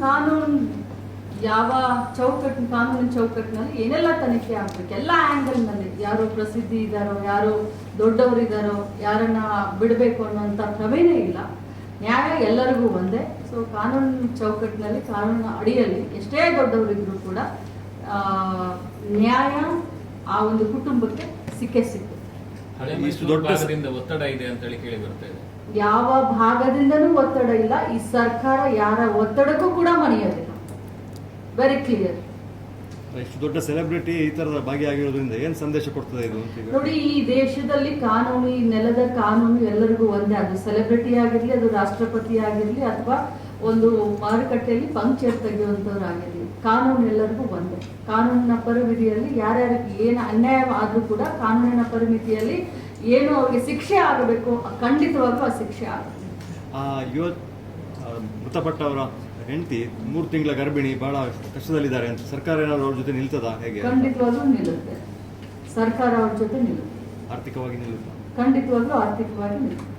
ಕಾನೂನು ಯಾವ ಚೌಕಟ್ಟು ಕಾನೂನಿನ ಚೌಕಟ್ಟಿನಲ್ಲಿ ಏನೆಲ್ಲ ತನಿಖೆ ಆಗ್ಬೇಕು? ಎಲ್ಲ ಆ್ಯಂಗಲ್ನಲ್ಲಿ ಯಾರು ಪ್ರಸಿದ್ಧಿ ಇದಾರೋ ಯಾರು ದೊಡ್ಡವರಿದ್ದಾರೋ ಯಾರನ್ನ ಬಿಡಬೇಕು ಅನ್ನೋಂಥ ಕ್ರಮೇನೇ ಇಲ್ಲ. ನ್ಯಾಯ ಎಲ್ಲರಿಗೂ ಒಂದೇ. ಸೊ ಕಾನೂನ್ ಚೌಕಟ್ಟಿನಲ್ಲಿ ಕಾನೂನ ಅಡಿಯಲ್ಲಿ ಎಷ್ಟೇ ದೊಡ್ಡವರಿದ್ರೂ ಕೂಡ ಆ, ನ್ಯಾಯ ಆ ಒಂದು ಕುಟುಂಬಕ್ಕೆ ಸಿಕ್ಕೇ ಸಿಕ್ಕು. ಒತ್ತಡ ಇದೆ ಅಂತ ಹೇಳಿ ಕೇಳಿ ಬರ್ತಾ ಇದೆ. ಯಾವ ಭಾಗದಿಂದನೂ ಒತ್ತಡ ಇಲ್ಲ. ಈ ಸರ್ಕಾರ ಯಾರ ಒತ್ತಡಕ್ಕೂ ಕೂಡ ಮಣಿಯೋದಿಲ್ಲ. ವೆರಿ ಕ್ಲಿಯರ್ ಇಷ್ಟು ದೊಡ್ಡ ಸೆಲೆಬ್ರಿಟಿ ಈ ತರದ ಭಾಗಿಯಾಗಿರೋದ್ರಿಂದ ಏನ್ ಸಂದೇಶ ಕೊಡ್ತದೆ ಇದು? ನೋಡಿ ಈ ದೇಶದಲ್ಲಿ ಕಾನೂನು ಈ ನೆಲದ ಕಾನೂನು ಎಲ್ಲರಿಗೂ ಒಂದೇ. ಅದು ಸೆಲೆಬ್ರಿಟಿ ಆಗಿರ್ಲಿ ಅದು ರಾಷ್ಟ್ರಪತಿ ಆಗಿರ್ಲಿ ಅಥವಾ ಒಂದು ಮಾರುಕಟ್ಟೆಯಲ್ಲಿ ಪಂಕ್ಚರ್ ತೆಗೆಯುವಂಥವ್ರಾಗಿರ್ಲಿ ಕಾನೂನು ಎಲ್ಲರಿಗೂ ಒಂದೇ. ಕಾನೂನಿನ ಪರಿಮಿತಿಯಲ್ಲಿ ಯಾರ್ಯಾರಿಗೆ ಏನು ಅನ್ಯಾಯ ಆದ್ರೂ ಕೂಡ ಕಾನೂನಿನ ಪರಿಮಿತಿಯಲ್ಲಿ ಏನು ಅವ್ರಿಗೆ ಶಿಕ್ಷೆ ಆಗಬೇಕು ಖಂಡಿತವಾಗ್ಲೂ ಆ ಶಿಕ್ಷೆ ಆಗುತ್ತೆ ಮೃತಪಟ್ಟವರ ಹೆಂಡತಿ ಮೂರು ತಿಂಗಳ ಗರ್ಭಿಣಿ ಬಹಳ ಕಷ್ಟದಲ್ಲಿದ್ದಾರೆ ಅಂತ. ಸರ್ಕಾರ ಏನಾದ್ರು ಅವ್ರ ಜೊತೆ ನಿಲ್ತದ? ಹೇಗೆ? ಖಂಡಿತವಾಗ್ಲೂ ನಿಲ್ಲುತ್ತೆ. ಸರ್ಕಾರ ಅವ್ರ ಜೊತೆ ನಿಲ್ಲುತ್ತೆ. ಆರ್ಥಿಕವಾಗಿ ನಿಲ್ಲುತ್ತೆ? ಖಂಡಿತವಾಗ್ಲೂ ಆರ್ಥಿಕವಾಗಿ ನಿಲ್ಲುತ್ತೆ.